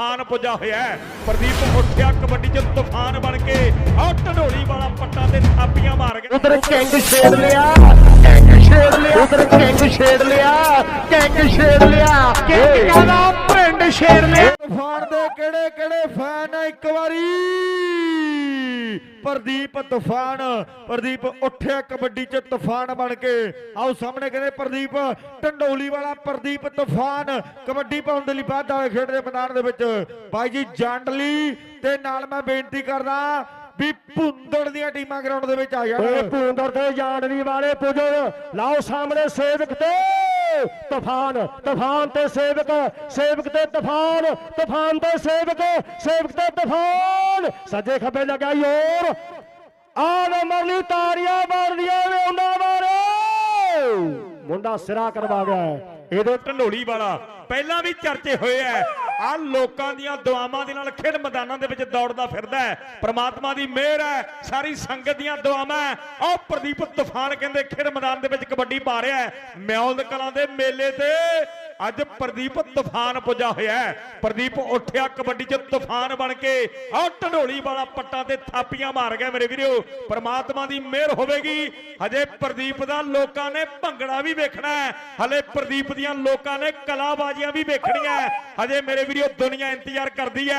ਤੂਫਾਨ ਪੁੱਜਾ ਹੋਇਆ ਹੈ। ਪ੍ਰਦੀਪ ਉੱਠਿਆ ਕਬੱਡੀ 'ਚ ਤੂਫਾਨ ਬਣ ਕੇ ਆਹ ਢਡੋਲੀ ਵਾਲਾ ਪੱਟਾਂ ਤੇ ਥਾਪੀਆਂ ਮਾਰ ਗਿਆ ਉਧਰ ਕਿੰਗ ਛੇੜ ਲਿਆ। ਕਿੰਗ ਛੇੜ ਲਿਆ। ਉਧਰ ਕਿੰਗ ਛੇੜ ਲਿਆ। ਕਿੰਗ ਛੇੜ ਲਿਆ। ਕਿੰਗ ਕਹਿੰਦਾ? ਪਿੰਡ ਛੇੜ ਲਿਆ। ਤੂਫਾਨ ਦੇ ਕਿਹੜੇ ਕਿਹੜੇ ਫੈਨ ਆ ਇੱਕ ਵਾਰੀ? ਪ੍ਰਦੀਪ ਤੂਫਾਨ, ਪ੍ਰਦੀਪ ਉੱਠਿਆ ਕਬੱਡੀ 'ਚ ਤੂਫਾਨ ਬਣ ਕੇ। ਆਓ ਸਾਹਮਣੇ ਕਹਿੰਦੇ, ਪ੍ਰਦੀਪ ਢੰਡੋਲੀ ਵਾਲਾ ਪ੍ਰਦੀਪ ਤੂਫਾਨ। ਕਬੱਡੀ ਪਾਉਣ ਦੇ ਲਈ ਵਾਧਾ ਹੋਏ ਖੇਡ ਦੇ ਮੈਦਾਨ ਦੇ ਵਿੱਚ। ਬਾਈ ਜੀ, ਜੰਡਲੀ ਤੇ ਨਾਲ ਮੈਂ ਬੇਨਤੀ ਕਰਦਾ ਵੀ ਭੁੰਦੜ ਦੀਆਂ ਟੀਮਾਂ ਗਰਾਊਂਡ ਦੇ ਵਿੱਚ ਆ ਜਾਣ। ਭੁੰਦੜ ਤੇ ਜਾਣਨੀ ਵਾਲੇ ਪੁੱਜੋ ਲਾਓ ਸਾਹਮਣੇ ਸੇਵਕ ਤੇ। ਤੂਫਾਨ ਤੂਫਾਨ ਤੇ ਸੇਵਕ ਸੇਵਕ ਤੇ ਤੂਫਾਨ ਤੂਫਾਨ ਤੇ ਸੇਵਕ ਸੇਵਕ ਤੇ ਤੂਫਾਨ। ਸੱਜੇ ਖੱਬੇ ਲਗਾ ਔਰ ਆਹ ਮਰਨੀ ਤਾਰੀਆਂ ਮਾਰਦੀਆਂ ਨੇ ਉਹਨਾਂ ਬਾਰੇ। ਮੁੰਡਾ ਸਿਰਾ ਕਰਵਾ ਗਿਆ ਇਹਦੇ ਢੰਡੋਲੀ ਵਾਲਾ ਪਹਿਲਾਂ ਵੀ ਚਰਚੇ ਹੋਏ ਐ ਆ ਲੋਕਾਂ ਦੀਆਂ ਦੁਆਵਾਂ ਦੇ ਨਾਲ ਖੇਡ ਮੈਦਾਨਾਂ ਦੇ ਵਿੱਚ ਦੌੜਦਾ ਫਿਰਦਾ ਹੈ। ਪ੍ਰਮਾਤਮਾ ਦੀ ਮਿਹਰ ਹੈ, ਸਾਰੀ ਸੰਗਤ ਦੀਆਂ ਦੁਆਵਾਂ ਆਹ ਪ੍ਰਦੀਪ ਤੂਫਾਨ ਕਹਿੰਦੇ ਖੇਡ ਮੈਦਾਨ ਦੇ ਵਿੱਚ ਕਬੱਡੀ ਪਾ ਰਿਹਾ ਹੈ। ਮਿਆਉਲ ਕਲਾਂ ਦੇ ਮੇਲੇ ਤੇ ਅੱਜ ਪ੍ਰਦੀਪ ਤੂਫਾਨ ਪੁੱਜਾ ਹੋਇਆ ਪ੍ਰਦੀਪ ਉੱਠਿਆ, ਕਬੱਡੀ 'ਚ ਤੂਫਾਨ ਬਣ ਕੇ ਆਹ ਢੰਡੋਲੀ ਵਾਲਾ ਪੱਟਾਂ ਤੇ ਥਾਪੀਆਂ ਮਾਰ ਗਿਆ ਮੇਰੇ ਵੀਰੋ। ਪ੍ਰਮਾਤਮਾ ਦੀ ਮਿਹਰ ਹੋਵੇਗੀ। ਹਜੇ ਪ੍ਰਦੀਪ ਦਾ ਲੋਕਾਂ ਨੇ ਭੰਗੜਾ ਵੀ ਵੇਖਣਾ ਹੈ। ਹਲੇ ਪ੍ਰਦੀਪ ਦੀਆਂ ਲੋਕਾਂ ਨੇ ਕਲਾਬਾਜ਼ੀਆਂ ਵੀ ਵੇਖਣੀਆਂ ਹਜੇ ਮੇਰੇ ਵੀਰੋ ਦੁਨੀਆ ਇੰਤਜ਼ਾਰ ਕਰਦੀ ਹੈ।